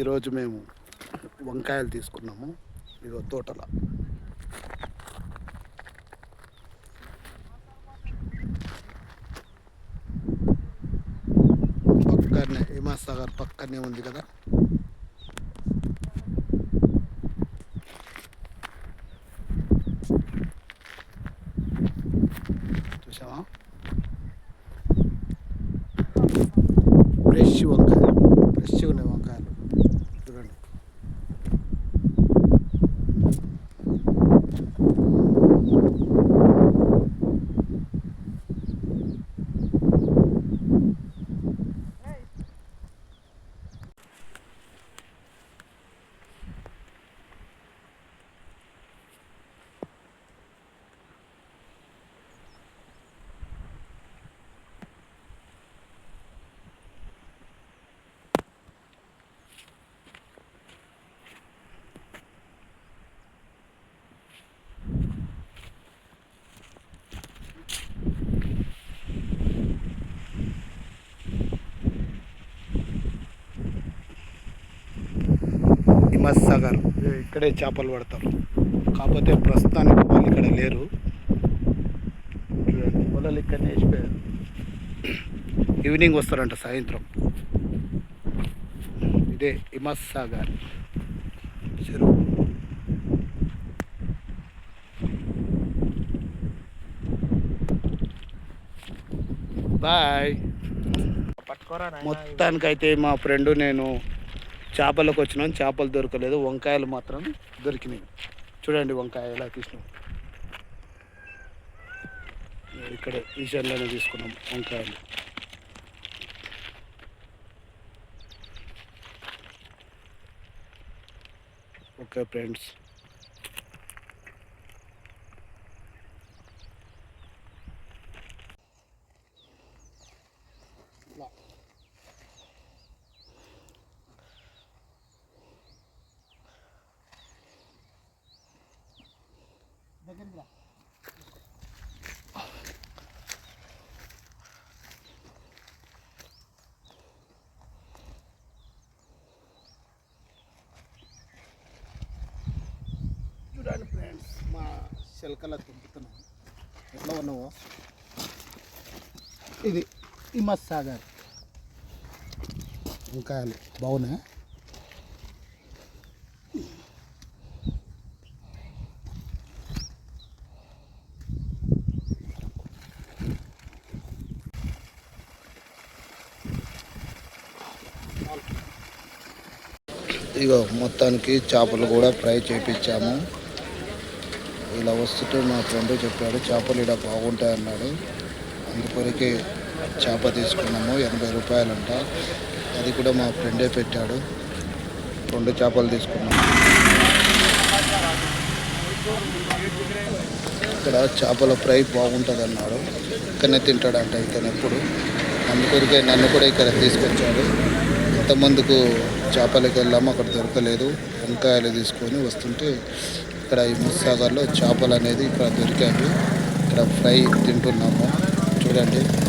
ఈరోజు మేము వంకాయలు తీసుకున్నాము. ఇదో తోటల. పక్కనే హిమాసాగర్ పక్కనే ఉంది కదా చూసావా ఫ్రెష్ వంకాయ ఫ్రెష్ ఉన్నాయి వంకాయలు చూడండి హిమసాగర్ ఇక్కడే చేపలు పడతారు కాకపోతే ప్రస్తుతానికి వాళ్ళు ఇక్కడ లేరు. చూడండి పొలాలు ఇక్కడనే వేసిపోయారు ఈవినింగ్ వస్తారంట సాయంత్రం. ఇదే హిమసాగర్ చెరువు. బాయ్. పట్టుకోరా మొత్తానికైతే మా ఫ్రెండ్ నేను చేపలకు వచ్చినాం చేపలు దొరకలేదు వంకాయలు మాత్రం దొరికినాయి. చూడండి వంకాయ ఎలా తీసినాం. ఇక్కడే ఈశాన్యలోనే తీసుకున్నాం వంకాయలు. ఓకే ఫ్రెండ్స్ చూడండి ఫ్రెండ్స్ మా శిల్కల తింపుతున్నాం ఎట్లా ఉన్నావు? ఇది హిమత్ సాగర్. వంకాయలు. బాగున్నాయి? ఇగో మొత్తానికి చేపలు కూడా ఫ్రై చేయించాము ఇలా వస్తుంటే మా ఫ్రెండ్ చెప్పాడు చేపలు ఇలా బాగుంటాయి అన్నాడు. అందుకొరకే చేప తీసుకున్నాము ఎనభై రూపాయలంట. అది కూడా మా ఫ్రెండే పెట్టాడు. రెండు చేపలు తీసుకున్నాము ఇక్కడ చేపల ఫ్రై బాగుంటుంది అన్నాడు ఇక్కడనే తింటాడంట ఇతను ఎప్పుడు. అందుకొరకే నన్ను కూడా ఇక్కడ తీసుకొచ్చాడు. ఇంతమందుకు చేపలకి వెళ్ళాము అక్కడ దొరకలేదు. వంకాయలు తీసుకొని వస్తుంటే ఇక్కడ ఈ ముస్సాగర్లో చేపలు అనేది ఇక్కడ దొరికాయి. ఇక్కడ ఫ్రై తింటున్నాము. చూడండి.